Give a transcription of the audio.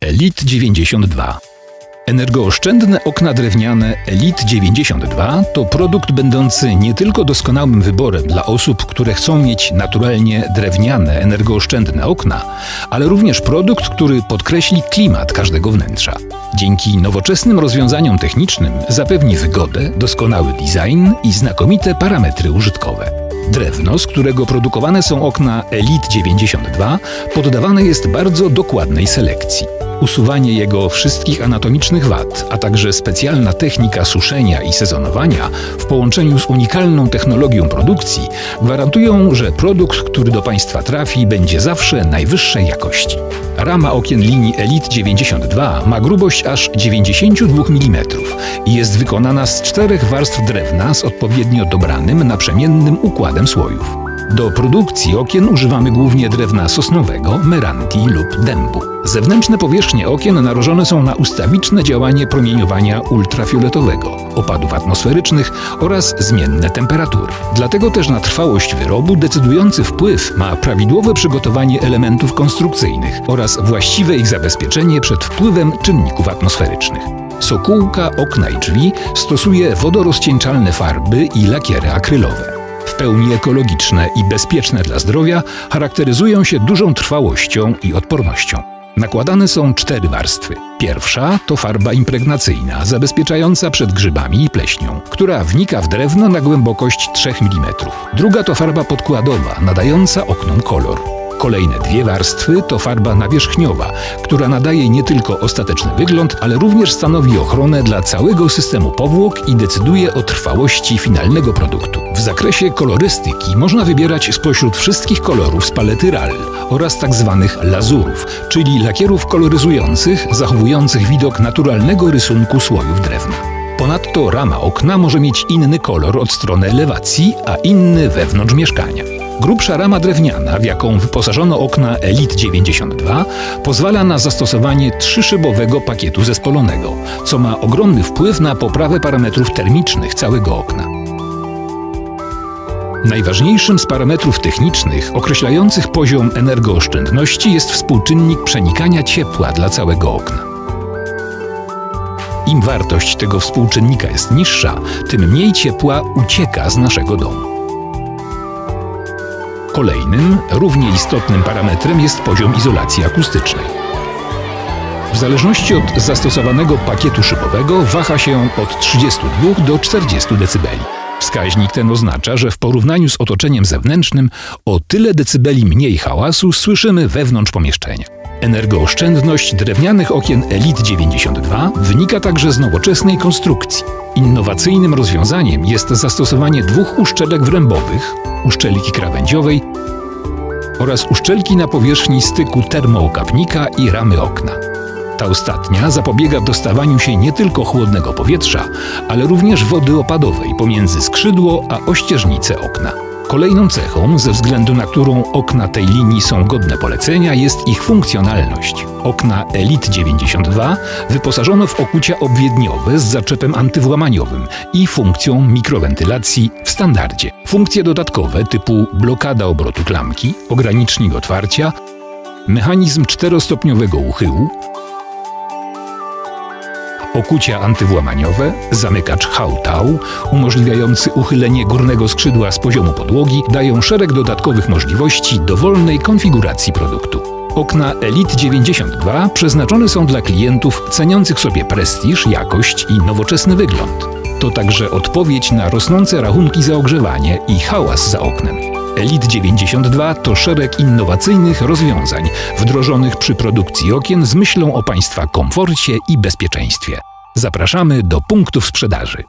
Elite 92. Energooszczędne okna drewniane Elite 92 to produkt będący nie tylko doskonałym wyborem dla osób, które chcą mieć naturalnie drewniane, energooszczędne okna, ale również produkt, który podkreśli klimat każdego wnętrza. Dzięki nowoczesnym rozwiązaniom technicznym zapewni wygodę, doskonały design i znakomite parametry użytkowe. Drewno, z którego produkowane są okna Elite 92, poddawane jest bardzo dokładnej selekcji. Usuwanie jego wszystkich anatomicznych wad, a także specjalna technika suszenia i sezonowania w połączeniu z unikalną technologią produkcji gwarantują, że produkt, który do Państwa trafi, będzie zawsze najwyższej jakości. Rama okien linii Elite 92 ma grubość aż 92 mm i jest wykonana z czterech warstw drewna z odpowiednio dobranym, naprzemiennym układem słojów. Do produkcji okien używamy głównie drewna sosnowego, meranti lub dębu. Zewnętrzne powierzchnie okien narażone są na ustawiczne działanie promieniowania ultrafioletowego, opadów atmosferycznych oraz zmienne temperatury. Dlatego też na trwałość wyrobu decydujący wpływ ma prawidłowe przygotowanie elementów konstrukcyjnych oraz właściwe ich zabezpieczenie przed wpływem czynników atmosferycznych. Sokółka, okna i drzwi stosuje wodorozcieńczalne farby i lakiery akrylowe w pełni ekologiczne i bezpieczne dla zdrowia, charakteryzują się dużą trwałością i odpornością. Nakładane są cztery warstwy. Pierwsza to farba impregnacyjna, zabezpieczająca przed grzybami i pleśnią, która wnika w drewno na głębokość 3 mm. Druga to farba podkładowa, nadająca oknom kolor. Kolejne dwie warstwy to farba nawierzchniowa, która nadaje nie tylko ostateczny wygląd, ale również stanowi ochronę dla całego systemu powłok i decyduje o trwałości finalnego produktu. W zakresie kolorystyki można wybierać spośród wszystkich kolorów z palety RAL oraz tzw. lazurów, czyli lakierów koloryzujących, zachowujących widok naturalnego rysunku słojów drewna. Ponadto rama okna może mieć inny kolor od strony elewacji, a inny wewnątrz mieszkania. Grubsza rama drewniana, w jaką wyposażono okna Elite 92, pozwala na zastosowanie trzyszybowego pakietu zespolonego, co ma ogromny wpływ na poprawę parametrów termicznych całego okna. Najważniejszym z parametrów technicznych określających poziom energooszczędności jest współczynnik przenikania ciepła dla całego okna. Im wartość tego współczynnika jest niższa, tym mniej ciepła ucieka z naszego domu. Kolejnym, równie istotnym parametrem jest poziom izolacji akustycznej. W zależności od zastosowanego pakietu szybowego waha się od 32 do 40 dB. Wskaźnik ten oznacza, że w porównaniu z otoczeniem zewnętrznym o tyle decybeli mniej hałasu słyszymy wewnątrz pomieszczenia. Energooszczędność drewnianych okien Elite 92 wynika także z nowoczesnej konstrukcji. Innowacyjnym rozwiązaniem jest zastosowanie dwóch uszczelek wrębowych, uszczelki krawędziowej oraz uszczelki na powierzchni styku termookapnika i ramy okna. Ta ostatnia zapobiega dostawaniu się nie tylko chłodnego powietrza, ale również wody opadowej pomiędzy skrzydło a ościeżnicę okna. Kolejną cechą, ze względu na którą okna tej linii są godne polecenia, jest ich funkcjonalność. Okna Elite 92 wyposażono w okucia obwiedniowe z zaczepem antywłamaniowym i funkcją mikrowentylacji w standardzie. Funkcje dodatkowe typu blokada obrotu klamki, ogranicznik otwarcia, mechanizm czterostopniowego uchyłu, okucia antywłamaniowe, zamykacz Hautau, umożliwiający uchylenie górnego skrzydła z poziomu podłogi, dają szereg dodatkowych możliwości dowolnej konfiguracji produktu. Okna Elite 92 przeznaczone są dla klientów ceniących sobie prestiż, jakość i nowoczesny wygląd. To także odpowiedź na rosnące rachunki za ogrzewanie i hałas za oknem. Elite 92 to szereg innowacyjnych rozwiązań wdrożonych przy produkcji okien z myślą o Państwa komforcie i bezpieczeństwie. Zapraszamy do punktów sprzedaży.